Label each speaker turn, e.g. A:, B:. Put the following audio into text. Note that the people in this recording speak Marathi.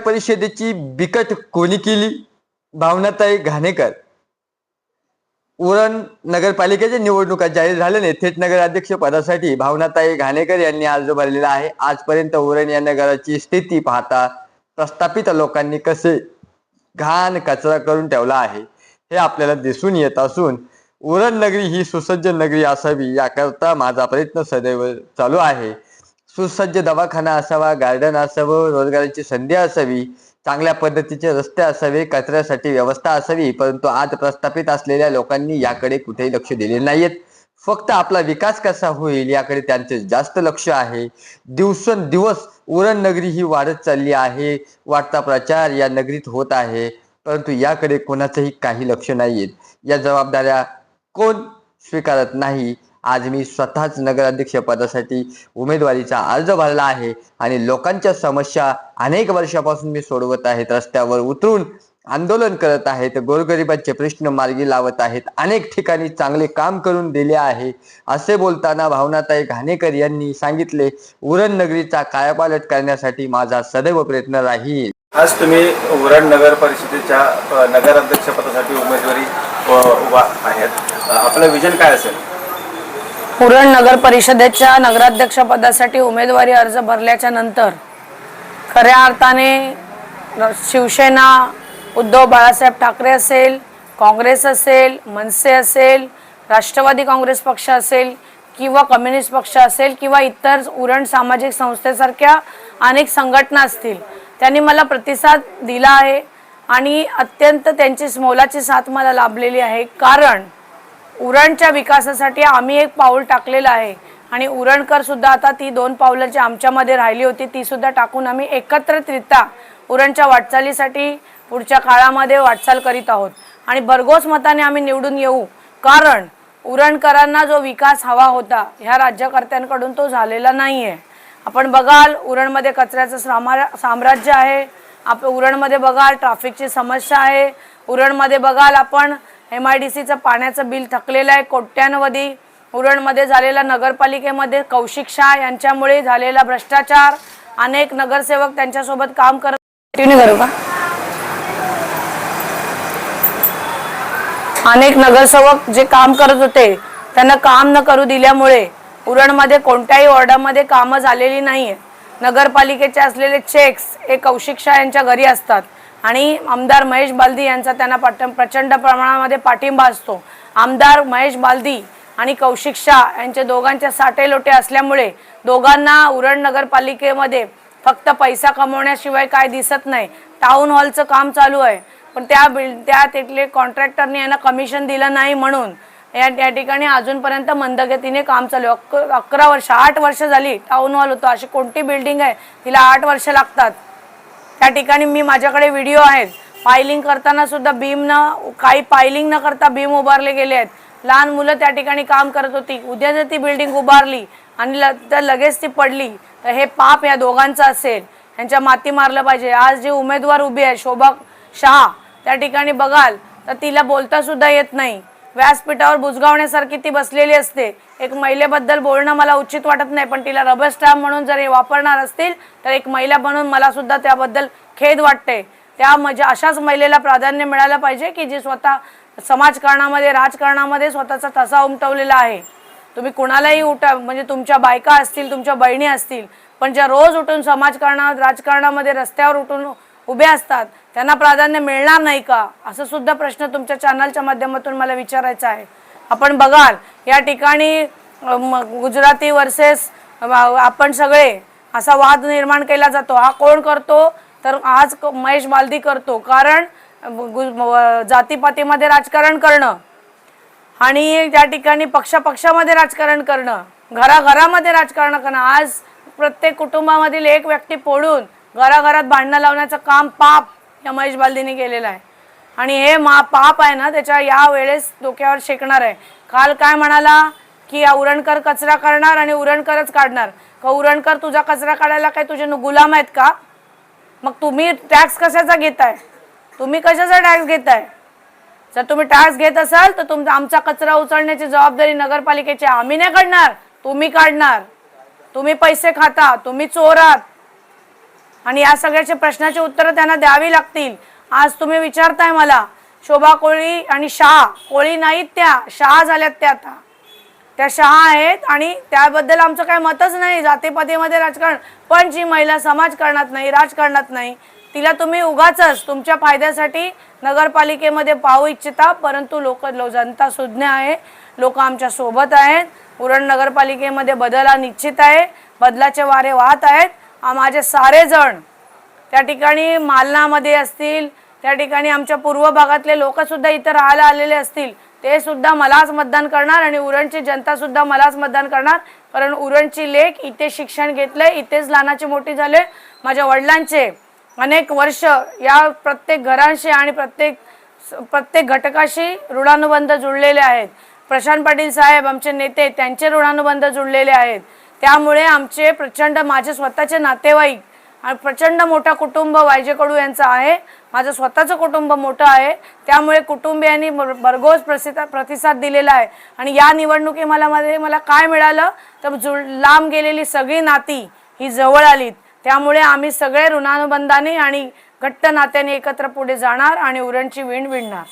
A: परिषदेची बिकट कोणी केली भावनाताई घाणेकर. उरण नगरपालिकेच्या निवडणुका जाहीर झाल्याने थेट नगराध्यक्ष पदासाठी भावनाताई घाणेकर यांनी अर्ज भरलेला आहे आजपर्यंत उरण या नगराची स्थिती पाहता प्रस्थापित लोकांनी कसे घाण कचरा करून ठेवला आहे हे आपल्याला दिसून येत असून उरण नगरी ही सुसज्ज नगरी असावी याकरता माझा प्रयत्न सदैव चालू आहे. सुसज्ज दवाखाना असावा गार्डन असावं रोजगाराची संधी असावी चांगल्या पद्धतीचे रस्ते असावे कचऱ्यासाठी व्यवस्था असावी परंतु आज प्रस्थापित असलेल्या लोकांनी याकडे कुठेही लक्ष दिले नाहीत फक्त आपला विकास कसा होईल याकडे त्यांचे जास्त लक्ष आहे. दिवसेंदिवस उरण नगरी ही वाढत चालली आहे वाढता प्रचार या नगरीत होत आहे परंतु याकडे कोणाचंही काही लक्ष नाहीये या जबाबदाऱ्या कोण स्वीकारत नाही आज मी स्वतःच नगराध्यक्ष पदासाठी उमेदवारीचा अर्ज भरला आहे आणि लोकांच्या समस्या अनेक वर्षापासून मी सोडवत आहेत. रस्त्यावर उतरून आंदोलन करत आहेत गोरगरिबांचे प्रश्न मार्गी लावत आहेत अनेक ठिकाणी चांगले काम करून दिले आहे. असे बोलताना भावनाताई घाणेकर यांनी सांगितले उरण नगरीचा कायापालट करण्यासाठी माझा सदैव प्रयत्न राहील.
B: आज तुम्ही उरण नगर परिषदेच्या नगर नगराध्यक्षपदासाठी उमेदवारी आहेत. आपलं विजन काय असेल?
C: पुरण नगर परिषदेच्या नगराध्यक्षपदासाठी उमेदवारी अर्ज भरल्याच्या नंतर खऱ्या अर्थाने शिवसेना उद्धव बाळासाहेब ठाकरे असेल काँग्रेस असेल मनसे असेल राष्ट्रवादी काँग्रेस पक्ष असेल किंवा कम्युनिस्ट पक्ष असेल किंवा इतर उरण सामाजिक संस्थेसारख्या अनेक संघटना असतील त्यांनी मला प्रतिसाद दिला आहे आणि अत्यंत त्यांची मोलाची साथ मला लाभलेली आहे. कारण उरणच्या विकासासाठी आम्ही एक पाऊल टाकलेलं आहे. आणि उरणकर सुद्धा आता ती दोन पावलं जी आमच्यामध्ये राहिली होती ती सुद्धा टाकून आम्ही एकत्रितरित्या उरणच्या वाटचालीसाठी पुढच्या काळामध्ये वाटचाल करीत आहोत. आणि भरघोस मताने आम्ही निवडून येऊ कारण उरणकरांना जो विकास हवा होता ह्या राज्यकर्त्यांकडून तो झालेला नाही आहे आपण बघाल उरणमध्ये कचऱ्याचं सामा साम्राज्य आहे. आप उरणमध्ये बघाल ट्रॅफिकची समस्या आहे. उरणमध्ये बघाल आपण एम आय डी सीचं पाण्याचं बिल थकलेलं आहे. कोट्यानवधी उरणमध्ये झालेला नगरपालिकेमध्ये कौशिक शाह यांच्यामुळे झालेला भ्रष्टाचार. अनेक नगरसेवक त्यांच्यासोबत काम करत कंटिन्यू करू का? अनेक नगरसेवक जे काम करत होते त्यांना काम न करू दिल्यामुळे उरणमध्ये कोणत्याही वॉर्डामध्ये कामं झालेली नाहीये. नगरपालिकेचे असलेले चेक्स हे कौशिक शाह यांच्या घरी असतात. आणि आमदार महेश बालदी यांचा त्यांना पाठ प्रचंड प्रमाणामध्ये पाठिंबा असतो. आमदार महेश बालदी आणि कौशिक शाह यांचे दोघांच्या साठे लोटे असल्यामुळे दोघांना उरण नगरपालिकेमध्ये फक्त पैसा कमवण्याशिवाय काय दिसत नाही. टाऊन हॉलचं काम चालू आहे. पण त्या बिल त्या तिथले कॉन्ट्रॅक्टरने यांना कमिशन दिलं नाही म्हणून या या ठिकाणी अजूनपर्यंत मंदगतीने काम चालू आहे. अक अकरा वर्ष आठ वर्ष झाली टाऊन हॉल होतं. अशी कोणती बिल्डिंग आहे? तिला आठ वर्ष लागतात. त्या ठिकाणी मी माझ्याकडे व्हिडिओ आहेत. पायलिंग करताना सुद्धा बीम न काही पायलिंग न करता बीम उभारले गेले आहेत. लहान मुलं त्या ठिकाणी काम करत होती. उद्या जर ती बिल्डिंग उभारली आणि ल- तर लगेच ती पडली तर हे पाप या दोघांचं असेल. यांच्या माती मारलं पाहिजे. आज जे उमेदवार उभी आहे शोभा शहा त्या ठिकाणी बघाल तर तिला बोलता सुद्धा येत नाही. व्यासपीठावर बुजगावण्यासारखी ती बसलेली असते. एक महिलेबद्दल बोलणं मला उचित वाटत नाही पण तिला रबर स्टॅम्प म्हणून जर हे वापरणार असतील तर एक महिला बनून मला सुद्धा त्याबद्दल खेद वाटते. त्या म्हणजे अशाच महिलेला प्राधान्य मिळालं पाहिजे की जी स्वतः समाजकारणामध्ये राजकारणामध्ये स्वतःचा ठसा उमटवलेला आहे. तुम्ही कुणालाही उठा म्हणजे तुमच्या बायका असतील तुमच्या बहिणी असतील पण ज्या रोज उठून समाजकारणात राजकारणामध्ये रस्त्यावर उठून उभे असतात. त्यांना प्राधान्य मिळणार नाही का? असं सुद्धा प्रश्न तुमच्या चॅनलच्या माध्यमातून मला विचारायचा आहे. आपण बघाल या ठिकाणी गुजराती वर्सेस आपण सगळे असा वाद निर्माण केला जातो. हा कोण करतो? तर आज क- महेश बालदी करतो. कारण जातीपातीमध्ये राजकारण करणं आणि त्या ठिकाणी पक्षापक्षामध्ये राजकारण करणं घराघरामध्ये राजकारण करणं. आज प्रत्येक कुटुंबामधील एक व्यक्ती पोळून घराघरात भांडणं लावण्याचं काम पाप या महेश बालदीने केलेलं आहे. आणि हे मा पाप आहे ना त्याच्या या वेळेस डोक्यावर शेकणार आहे. काल काय म्हणाला? की उरणकर कचरा करणार आणि उरणकरच काढणार. का उरणकर तुझा कचरा काढायला काय तुझे गुलाम आहेत का? मग तुम्ही टॅक्स कशाचा घेताय? तुम्ही कशाचा टॅक्स घेताय? जर तुम्ही टॅक्स घेत असाल तर तुमचा आमचा कचरा उचलण्याची जबाबदारी नगरपालिकेची आम्ही नाही काढणार. तुम्ही काढणार. तुम्ही पैसे खाता तुम्ही चोरात. आणि या सगळ्याचे प्रश्नाची उत्तरं त्यांना द्यावी लागतील. आज तुम्ही विचारताय मला शोभा कोळी आणि शहा कोळी नाहीत त्या शहा झाल्यात त्या आता. त्या शहा आहेत आणि त्याबद्दल आमचं काय मतच नाही जातीपातीमध्ये राजकारण. पण जी महिला समाजकारणात नाही राजकारणात नाही तिला तुम्ही उगाच तुमच्या फायद्यासाठी नगरपालिकेमध्ये पाहू इच्छिता परंतु लोक लो जनता सुज्ञ आहे. लोक आमच्यासोबत आहेत. उरण नगरपालिकेमध्ये बदल निश्चित आहे. बदलाचे वारे वाहत आहेत. माझे सारेजण त्या ठिकाणी मालनामध्ये असतील त्या ठिकाणी आमच्या पूर्व भागातले लोकसुद्धा इथं राहायला आलेले असतील ते सुद्धा मलाच मतदान करणार आणि उरणची जनता सुद्धा मलाच मतदान करणार. कारण उरणची लेख इथे शिक्षण घेतलंय इथेच लहानाचे मोठी झाले. माझ्या वडिलांचे अनेक वर्ष या प्रत्येक घरांशी आणि प्रत्येक प्रत्येक घटकाशी ऋणानुबंध जुळलेले आहेत. प्रशांत पाटील साहेब आमचे नेते त्यांचे ऋणानुबंध जुळलेले आहेत. त्यामुळे आमचे प्रचंड माझे स्वतःचे नातेवाईक आणि प्रचंड मोठा कुटुंब वायजे कडू यांचं आहे. माझं स्वतःचं कुटुंब मोठं आहे. त्यामुळे कुटुंबियांनी भर- भरघोस प्रसिद्ध प्रतिसाद दिलेला आहे. आणि या निवडणुकीमध्ये मला काय मिळालं? तर जुळ लांब गेलेली सगळी नाती ही जवळ आलीत. त्यामुळे आम्ही सगळे ऋणानुबंधाने आणि घट्ट नात्याने एकत्र पुढे जाणार आणि उरणची विण विणणार.